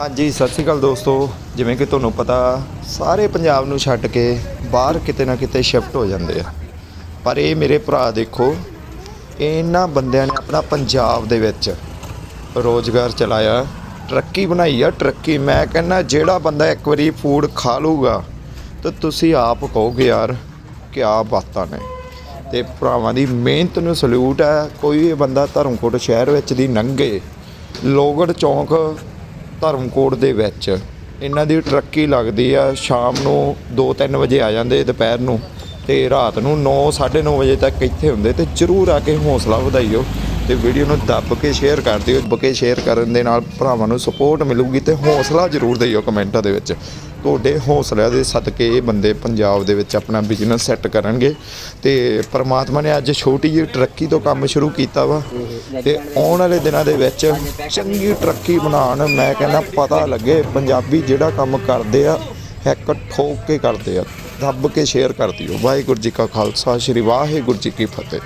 ਹਾਂਜੀ, ਸਤਿ ਸ਼੍ਰੀ ਅਕਾਲ ਦੋਸਤੋ। ਜਿਵੇਂ ਕਿ ਤੁਹਾਨੂੰ ਪਤਾ, ਸਾਰੇ ਪੰਜਾਬ ਨੂੰ ਛੱਡ ਕੇ ਬਾਹਰ ਕਿਤੇ ਨਾ ਕਿਤੇ ਸ਼ਿਫਟ ਹੋ ਜਾਂਦੇ ਆ। ਪਰ ਇਹ ਮੇਰੇ ਭਰਾ ਦੇਖੋ, ਇਹਨਾਂ ਬੰਦਿਆਂ ਨੇ ਆਪਣਾ ਪੰਜਾਬ ਦੇ ਵਿੱਚ ਰੋਜ਼ਗਾਰ ਚਲਾਇਆ ਟਰੱਕੀ ਬਣਾਈ ਆ ਟਰੱਕੀ ਮੈਂ ਕਹਿੰਦਾ, ਜਿਹੜਾ ਬੰਦਾ ਇੱਕ ਵਾਰੀ ਫੂਡ ਖਾ ਲੂਗਾ ਤਾਂ ਤੁਸੀਂ ਆਪ ਕਹੋਗੇ, ਯਾਰ, ਕਿਆ ਬਾਤਾਂ ਨੇ। ਤੇ ਭਰਾਵਾਂ ਦੀ ਮਿਹਨਤ ਨੂੰ ਸਲੂਟ ਹੈ ਕੋਈ ਵੀ ਬੰਦਾ ਧਰਮਕੋਟ ਸ਼ਹਿਰ ਵਿੱਚ ਦੀ ਲੰਘੇ ਲੋਗੜ ਚੌਂਕ ਧਰਮਕੋਟ ਦੇ ਵਿੱਚ ਇਹਨਾਂ ਦੀ ਟਰੱਕੀ ਲੱਗਦੀ ਆ, ਸ਼ਾਮ ਨੂੰ 2-3 ਵਜੇ ਆ ਜਾਂਦੇ ਦੁਪਹਿਰ ਨੂੰ ਤੇ ਰਾਤ ਨੂੰ 9-9:30 ਵਜੇ ਤੱਕ ਇੱਥੇ ਹੁੰਦੇ ਤੇ ਜਰੂਰ ਆ ਕੇ ਹੌਸਲਾ ਵਧਾਈਓ। ਤੇ ਵੀਡੀਓ ਨੂੰ ਦੱਬ ਕੇ ਸ਼ੇਅਰ ਕਰ ਦਿਓ, ਦੱਬ ਕੇ ਸ਼ੇਅਰ ਕਰਨ ਦੇ ਨਾਲ ਭਰਾਵਾਂ ਨੂੰ ਸਪੋਰਟ ਮਿਲੂਗੀ ਤੇ ਹੌਸਲਾ ਜਰੂਰ ਦਿਓ ਕਮੈਂਟਾਂ ਦੇ ਵਿੱਚ। ਤੁਹਾਡੇ ਹੌਸਲਿਆਂ ਦੇ ਸਦਕੇ ਇਹ ਬੰਦੇ ਪੰਜਾਬ ਦੇ ਵਿੱਚ ਆਪਣਾ ਬਿਜ਼ਨਸ ਸੈੱਟ ਕਰਨਗੇ ਤੇ ਪਰਮਾਤਮਾ ਨੇ ਅੱਜ ਛੋਟੀ ਜਿਹੀ ਟਰੱਕੀ ਤੋਂ ਕੰਮ ਸ਼ੁਰੂ ਕੀਤਾ ਵਾ ਤੇ ਆਉਣ ਵਾਲੇ ਦਿਨਾਂ ਦੇ ਵਿੱਚ ਚੰਗੀ ਤਰੱਕੀ ਬਣਾਉਣ ਮੈਂ ਕਹਿੰਦਾ ਪਤਾ ਲੱਗੇ ਪੰਜਾਬੀ ਜਿਹੜਾ ਕੰਮ ਕਰਦੇ ਆ ਇੱਕ ਠੋਕ ਕੇ ਕਰਦੇ ਆ, ਦੱਬ ਕੇ ਸ਼ੇਅਰ ਕਰ ਦਿਓ। ਵਾਹਿਗੁਰੂ ਜੀ ਕਾ ਖਾਲਸਾ, ਸ੍ਰੀ ਵਾਹਿਗੁਰੂ ਜੀ ਕੀ ਫਤਿਹ।